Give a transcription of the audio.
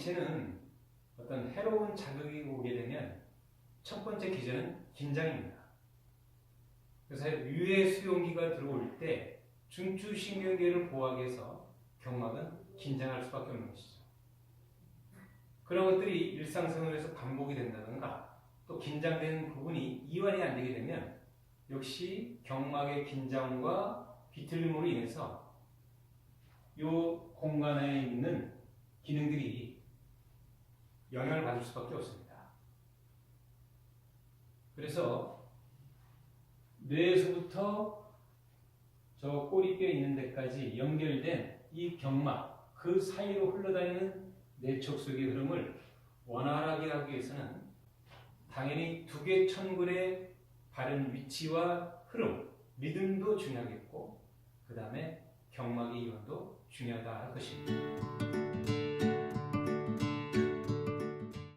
인체는 어떤 해로운 자극이 오게 되면 첫 번째 기전은 긴장입니다. 그래서 유해 수용기가 들어올 때 중추신경계를 보호하기 위해서 경막은 긴장할 수밖에 없는 것이죠. 그런 것들이 일상생활에서 반복이 된다든가 또 긴장된 부분이 이완이 안 되게 되면 역시 경막의 긴장과 비틀림으로 인해서 이 공간에 있는 기능들이 영향을 받을 수밖에 없습니다. 그래서 뇌에서부터 저 꼬리뼈 있는 데까지 연결된 이 경막 그 사이로 흘러다니는 내척 속의 흐름을 원활하게 하기 위해서는 당연히 두 개 천근의 바른 위치와 흐름, 리듬도 중요하겠고 그 다음에 경막의 이완도 중요하다 할 것입니다.